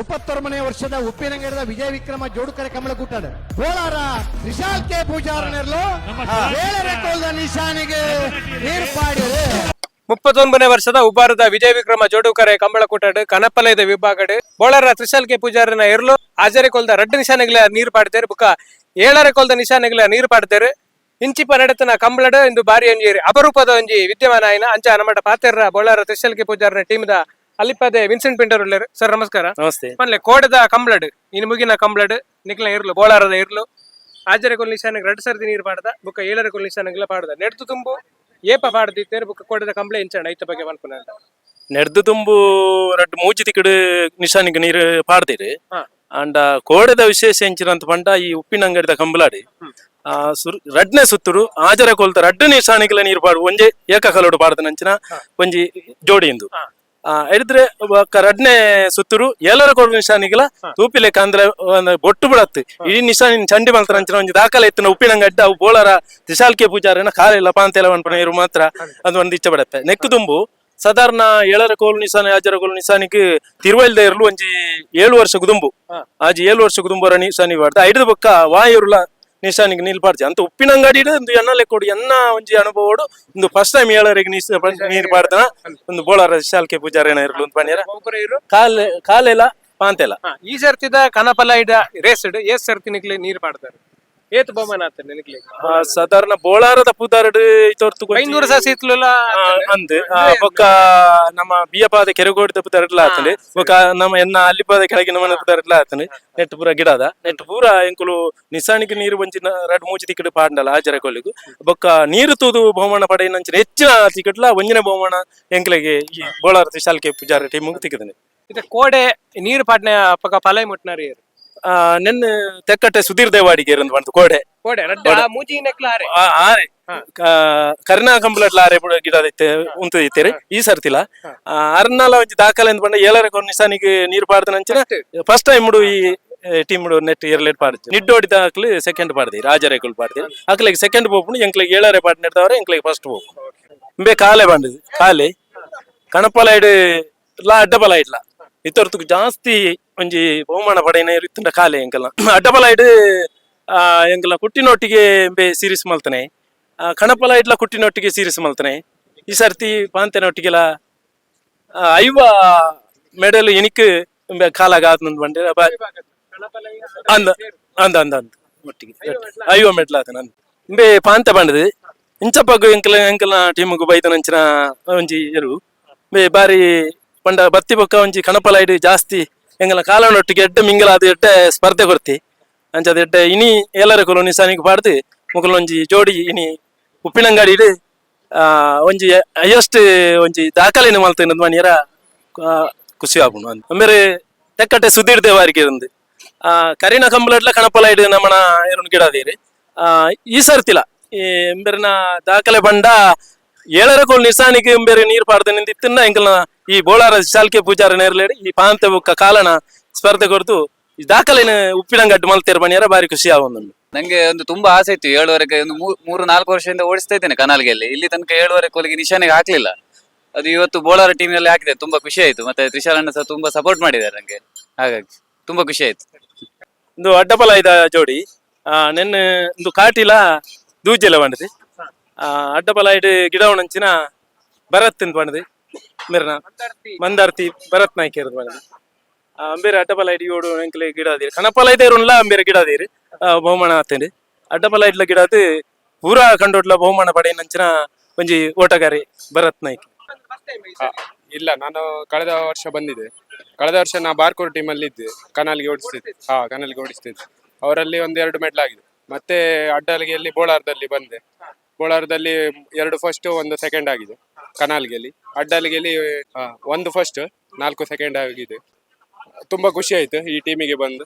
ಮುಪ್ಪತ್ತೊರಮನೇ ವರ್ಷದ ಉಪ್ಪಿನಂಗಡದ ವಿಜಯ ವಿಕ್ರಮ ಜೋಡುಕರೆ ಕಮಲಗುಟ್ಟಡ ಕೋಲಾರ ವಿಶಾಲ್ ಕೆ ಪೂಜಾರನೆರ್ಲು ನಿಶಾನಿಗೆ ಏರ್ಪಾಡಿದೆ ಮುಪ್ಪತ್ತೊಂಬನೇ ವರ್ಷದ ಉಬ್ಬಾರದ ವಿಜಯ ವಿಕ್ರಮ ಜೋಡುಕರೆ ಕಂಬಳಕುಟ್ಟಡು ಕನಪಲಯದ ವಿಭಾಗಡು ಬೋಳರ ತ್ರಿಶಾಲ್ ಕೆ ಪೂಜಾರನ ಎರ್ಲು ಆಜರೆ ಕೊಲ್ದ ರಡ್ಡು ನಿಶಾನೆಗಳ ನೀರು ಪಾಡ್ತೇರು. ಬುಕ್ಕ ಏಳರೆ ಕೊಲ್ದ ನಿಶಾನೆಗಳ ನೀರು ಪಾಡ್ತೇರು. ಇಂಚಿಪ ನಡೆತನ ಕಂಬಳಡು ಇಂದು ಬಾರಿ ಅಂಜಿ ಅಪರೂಪದ ಒಂಜಿ ವಿದ್ಯಮಾನ ಆಯ್ನ ಅಂಚ ನಮ್ಮಟ ಪಾತೆರ್ರ ಬೋಳರ ತ್ರಿಶಾಲ್ ಕೆ ಪೂಜಾರನ ಟೀಮ್ದ ಅಲ್ಲಿಪದೆ ವಿನ್ಸೆಂಟ್ ಪಿಂಟರ್ ಉಳ್ಳೇರು ಸರ್ ನಮಸ್ಕಾರ. ನಮಸ್ತೆ. ಮನ್ಲೆ ಕೋಡದ ಕಂಬ್ಲಡ್ ಇನ್ ಮುಗಿನ ಕಂಬ್ಲಡ್ ನಿಕ್ಲ ಇರ್ಲು ಬೋಳಾರದ ಇರ್ಲು. ಆಜರೆ ಕೊಲ್ ನಿಶಾನ ಎರಡು ಸರ್ದಿ ನೀರು ಪಾಡ್ದ ಬುಕ್ಕ ಏಳರ ಕೊಲ್ ನಿಶಾನೆಗಳ ಪಾಡ್ದ. ನೆಡ್ದು ತುಂಬು ಏಪ ಪಾಡ್ದಿತ್ತೇರು ಬುಕ್ಕ ಕೋಡದ ಕಂಬ್ಳೆ ಇಂಚಣ ಐತ ಬಗ್ಗೆ ಮನ್ಪುನ ನೆಡ್ದು ತುಂಬು ರಡ್ಡು ಮೂಜಿ ತಿಕ್ಕಡು ನಿಶಾನಿಗೆ ನೀರು ಪಾಡ್ದಿರು. ಅಂಡ ಕೋಡದ ವಿಶೇಷ ಎಂಚಿನಂತ ಪಂಡ ಈ ಉಪ್ಪಿನಂಗಡಿದ ಕಂಬ್ಲಾಡಿ. ಆ ಸುರ್ ರಡ್ನೆ ಸುತ್ತುಡು ಆಜರ ಕೊಲ್ತ ರಡ್ಡು ನಿಶಾನಿಗಳ ನೀರು ಪಾಡು ಒಂಜೆ ಏಕಕಲೋಡು ಪಾಡ್ದ ನಂಚಿನ ಒಂಜಿ ಜೋಡಿಂದು ಆ ಹಿಡಿದ್ರೆ ರಡ್ನೆ ಸುತ್ತುರು ಎಲ್ಲರ ಕೊಡು ತೂಪಿ ತೂಪಿಲೆ ಅಂದ್ರೆ ಒಂದು ಬೊಟ್ಟು ಬಿಡತ್ತೆ ಇಡೀ ನಿಶಾನಿ ಚಂಡಿ ಮಂತ್ರ ಅಂಚಿನ ಒಂದು ದಾಖಲೆ ಎತ್ತಿನ ಉಪ್ಪಿನಂಗಡ್ಡ ಅವು ಬೋಳರ ತಿಶಾಲ್ಕೆ ಇಲ್ಲಪ್ಪ ಅಂತ ಪಾಂತೆಲ್ಲ ಅನ್ಪಣ ಇರು ಮಾತ್ರ ಅದು ಒಂದು ಇಚ್ಛೆ ಬಿಡತ್ತೆ ನೆಕ್ಕು ತುಂಬು ಸಾಧಾರಣ ಏಳರ ಕೋಲು ನಿಶಾನೆ ಆಜರ ಕೋಲು ನಿಶಾನಿಗೆ ತಿರುವಲ್ದ ಇರಲು ಒಂಜಿ ಏಳು ವರ್ಷ ಕುದುಂಬು ಆಜಿ ಏಳು ವರ್ಷ ಗುದುಂಬರ ನಿಶಾನಿ ಬಾಡ್ದ ಐದು ಪಕ್ಕ ವಾಯುರ್ಲ ನಿಶಾನಿಗೆ ನಿಲ್ಬಾರ್ದು. ಅಂತ ಅಂತ ಉಪ್ಪಿನಂಗಡಿ ಒಂದು ಎನ್ನ ಕೊಡು ಎನ್ನ ಒಂಜಿ ಅನುಭವಡು. ಒಂದು ಫಸ್ಟ್ ಟೈಮ್ ಹೇಳೋರಿಗೆ ನಿಸ್ ನೀರ್ ಬಾರ್ದನ ಒಂದು ಬೋಳಾರ ಶಾಲ್ಕೆ ಪೂಜಾರೇನ ಇರ್ಲು ಒಬ್ಬರ ಇರು ಕಾಲೆ ಕಾಲೆಲ್ಲ ಪಾಂತೆಲ್ಲ. ಈ ಸರ್ತಿದ ಕನಪಲ ಇಡ ರೇಸ್ಡ್ ಏಸ್ ಸರ್ತಿ ನಿಕ್ಲಿ ನೀರು ಪಾಡ್ತಾರೆ ಏತ್ ಬಹುಮಾನ ಆತ ನಿನಗೆ ಆ, ಸಾಧಾರಣ ಬೋಳಾರದ ಪುದಾರಡು ಇತೊರ್ತು ಐನೂರು ಸಹ ಸಿತ್ಲುಲ ಅಂದ್. ಆ, ಬೊಕ್ಕ ನಮ್ಮ ಬಿಯಪಾದ ಕೆರೆಗೋಡಿದ ಪುದಾರಡ್ಲ ಆತಂಡೆ ಬೊಕ್ಕ ನಮ್ಮ ಎನ್ನ ಅಲ್ಲಿಪಾದ ಕೆಳಗಿನ ಮನೆ ಪುದಾರಡ್ಲ ಆತಂಡೆ ನೆಟ್ ಪೂರ ಗಿಡದ ನೆಟ್ ಪೂರ ಎಂಕುಲು ನಿಸಾಣಿಗೆ ನೀರು ಬಂಚಿನ ರಡ್ ಮೂಜಿ ತಿಕ್ಕಡು ಪಾಂಡಲ ಆಜರ ಕೊಲ್ಲಿಗು. ಬೊಕ್ಕ ನೀರು ತೂದು ಬಹುಮಾನ ಪಡೆಯನಂಚಿನ ಹೆಚ್ಚಿನ ತಿಕ್ಕಡ್ಲ ಒಂಜಿನ ಬಹುಮಾನ ಎಂಕ್ಲೆಗೆ ಈ ಬೋಳಾರ ಶಾಲ್ಕೆ ಪೂಜಾರ ಟೀಮ್ ತಿಕ್ಕದನೆ. ಇದು ಕೋಡೆ ನೀರು ಪಾಡ್ನೆ ಪಕ್ಕ ಪಲೈ ಮುಟ್ನಾರಿ ನೆನ್ನೆ ತೆಕ್ಕಟ್ಟೆ ಸುಧೀರ್ ದೇವಾಡಿಗೆ ಬಂತು ಕೋಡೆ. ಕೋಡೆ ರಡ್ಡ ಮೂಜಿ ನೆಕ್ಲ ಆರೆ ಆ, ಆರೆ ಕರ್ನಾ ಕಂಪ್ಲಟ್ಲ ಆರೆ ಬುಡ ಗಿಡ ಉಂತು ಈ ಸರ್ತಿಲ. ಆ, ಅರ್ನಾಲ ಒಂಜಿ ದಾಖಲೆ ಅಂತ ಬಂಡ ಏಳರ ಕೊನ್ ನಿಸಾನಿಗೆ ನೀರು ಪಾಡ್ದ ನಂಚಿನ ಫಸ್ಟ್ ಟೈಮ್ ಈ ಟೀಮ್ ನೆಟ್ ಏರ್ಲೆಟ್ ಪಾಡ್ದು. ನಿಡ್ಡೋಡಿ ದಾಖಲೆ ಸೆಕೆಂಡ್ ಪಾಡ್ದಿ ರಾಜರೇಕುಲ್ ಪಾಡ್ದಿ. ಹಾಕ್ಲಿಗೆ ಸೆಕೆಂಡ್ ಪೋಪುಂಡು ಎಂಕ್ಲಿಗೆ ಏಳರೆ ಪಾಡ್ ನೆಡ್ದವ್ರೆ ಎಂಕ್ಲಿಗೆ ಫಸ್ಟ್ ಪೋಪು ಇಂಬೆ ಕಾಲೆ ಬಂಡದು ಕಾಲೆ. ಕಣಪಲ ಇಡು ಲಾ ಅಡ್ಡಬಲ ಇಡ್ಲ. ಇತ್ತೊರ್ತು ಜಾಸ್ತಿ ಒಂಜಿ ಬಹುಮಾನ ಪಡೆಯನ ಇತ್ತುಂಡ ಕಾಲೆ ಎಂಕಲ್ನ ಅಡ್ಡಬಲ ಇಡು ಆ ಎಂಕಲ್ನ ಕುಟ್ಟಿನೊಟ್ಟಿಗೆ ಎಂಬೆ ಸೀರೀಸ್ ಮಲ್ತನೆ. ಕಣಪಲ ಇಡ್ಲ ಕುಟ್ಟಿನೊಟ್ಟಿಗೆ ಸೀರೀಸ್ ಮಲ್ತನೆ. ಈ ಸರ್ತಿ ಪಾಂತೆನೊಟ್ಟಿಗೆಲ ಆ, ಐವ ಮೆಡಲ್ ಎಂಬೆ ಕಾಲಾಗ ಆತನಂದ್ ಬಂಡೆ ಬ- ಅಂದ ಅಂದ ಅಂದ ಅಂದ. ಒಟ್ಟಿಗೆ ಐವ ಮೆಡಲ್ ಆತನ ಅಂದ ಇಂಬೆ ಪಾಂತೆ ಬಂಡದು ಇಂಚಪ್ಪಗು ಎಂಕಲ ಎಂಕಲ್ನ ಟೀಮ್ಗು ಬೈತನಂಚಿನ ಒಂಜಿ ಎರು ಬೇ ಬಾರಿ ಪಂಡ ಬತ್ತಿ ಬೊಕ್ಕ ಒಂಜಿ ಕಣಪಲಾಯ್ಡ್ ಜಾಸ್ತಿ. ಎಂಗಲ ಕಾಲನೊಟ್ಟಿಗೆ ಎಡ್ಡೆ ಮಿಂಗಲ ಅದು ಎಡ್ಡೆ ಸ್ಪರ್ಧೆ ಕೊರ್ತಿ ಅಂಚ ಅದು ಎಡ್ಡೆ ಇನಿ ಏಲರ ಕೊಲು ನಿಸಾನಿಗೆ ಪಾಡ್ದು ಮುಗಲೊಂಜಿ ಜೋಡಿ ಇನಿ ಉಪ್ಪಿನಂಗಡಿ ಇಡು ಒಂಜಿ ಹೈಯೆಸ್ಟ್ ಒಂಜಿ ದಾಖಲೆನ ಮಲ್ತಿನದು ಮಣಿಯರ ಖುಷಿ ಆಗುಣ ಅಂದ್ರೆ ತೆಕ್ಕಟ್ಟೆ ಸುದೀರ್ ದೇವಾರಿಗೆ ಇருந்து ಕರಿನ ಕಂಬಲಟ್ಲ ಕಣಪಲ ಇಡು ನಮ್ಮನ ಎರಡು ಗಿಡದೀರಿ ಈ ಸರ್ತಿಲ, ಈ ಎಂಬೆರಿನ ದಾಖಲೆ ಬಂಡ ಏಳರ ಕೋಲ್ ನಿಸಾನಿಗೆ ಎಂಬೆರಿ ನೀರು ಪಾಡ್ದೆ ನಿಂದಿತ್ತಿನ ಎಂಕಲ್ನ ಈ ಬೋಳಾರ ಶಾಲ್ಕೆ ಪೂಜಾರ ನೇರ್ಲೇಡಿ ಈ ಪಾಂತೆ ಬುಕ್ಕ ಕಾಲನ ಸ್ಪರ್ಧೆ ಕೊರತು ಈ ದಾಖಲೆನ ಉಪ್ಪಿನಂಗಡ್ಡು ಮಲ್ತೇರ್ ಬನಿಯರ ಬಾರಿ ಖುಷಿ ಆಗೊಂದು ನಂಗೆ ಒಂದು ತುಂಬಾ ಆಸೆ ಇತ್ತು ಏಳುವರೆಗೆ ಒಂದು ಮೂರು ನಾಲ್ಕು ವರ್ಷದಿಂದ ಓಡಿಸ್ತಾ ಇದ್ದೇನೆ ಕನಾಲ್ಗೆಲ್ಲಿ ಇಲ್ಲಿ ತನಕ ಏಳುವರೆ ಕೋಲಿಗೆ ನಿಶಾನೆಗೆ ಹಾಕ್ಲಿಲ್ಲ. ಅದು ಇವತ್ತು ಬೋಳಾರ ಟೀಮ್ನಲ್ಲಿ ಹಾಕಿದೆ ತುಂಬಾ ಖುಷಿ ಆಯ್ತು. ಮತ್ತೆ ತ್ರಿಶಾಲ್ ಅಣ್ಣ ಸಹ ತುಂಬಾ ಸಪೋರ್ಟ್ ಮಾಡಿದ್ದಾರೆ ನಂಗೆ. ಹಾಗಾಗಿ ತುಂಬಾ ಖುಷಿ ಆಯ್ತು. ಒಂದು ಅಡ್ಡಬಲ ಇದ ಜೋಡಿ. ಆ ನೆನ್ನೆ ಒಂದು ಕಾಟಿಲ ದೂಜೆಲ್ಲ ಬಂಡದೆ ಆ ಅಡ್ಡಬಲ ಇಡು ಗಿಡ ಒಣಂಚಿನ ಭರತ್ ಅಂತ ಮೇರ್ನ ಮಂದಾರ್ತಿ. ಭರತ್ ನಾಯ್ಕ ಇರೋದು ಮೇಡಮ್. ಅಂಬೇರೆ ಅಡ್ಡಬಲ ಇಡಿ ಓಡು ಎಂಕ್ಲೆ ಗಿಡ ಅದೀರಿ ಕಣಪಲ ಇದೆ ಇರೋಲ್ಲ ಅಂಬೇರೆ ಗಿಡ ಅದೀರಿ ಬಹುಮಾನ ಆತೇನೆ ಅಡ್ಡಪಲ ಇಡ್ಲ ಗಿಡ ಅದು ಪೂರಾ ಕಂಡೋಟ್ಲ ಬಹುಮಾನ ಪಡೆಯನಂಚಿನ ಒಂಜಿ ಓಟಗಾರಿ ಭರತ್ ನಾಯ್ಕ ಇಲ್ಲ ನಾನು ಕಳೆದ ವರ್ಷ ಬಂದಿದ್ದೆ. ಕಳೆದ ವರ್ಷ ನಾ ಟೀಮ್ ಅಲ್ಲಿ ಇದ್ದೆ. ಕನಾಲ್ಗೆ ಓಡಿಸ್ತಿದ್ದೆ. ಹಾ ಕನಾಲ್ಗೆ ಓಡಿಸ್ತಿದ್ದೆ. ಅವರಲ್ಲಿ ಒಂದೆರಡು ಮೆಡಲ್ ಆಗಿದೆ. ಮತ್ತೆ ಅಡ್ಡಲಿಗೆಯಲ್ಲಿ ಬೋಳಾರ್ದಲ್ಲಿ ಬಂದೆ. ಬೋಳಾರದಲ್ಲಿ ಎರಡು ಫಸ್ಟ್ ಒಂದು ಸೆಕೆಂಡ್ ಆಗಿದೆ ಕನಾಲ್ಗೆಲಿ ಅಡ್ಡಲ್ಗೆಲಿ ಒಂದು ಫಸ್ಟ್ ನಾಲ್ಕು ಸೆಕೆಂಡ್ ಆಗಿದೆ. ತುಂಬಾ ಖುಷಿ ಆಯ್ತು ಈ ಟೀಮಿಗೆ ಬಂದು.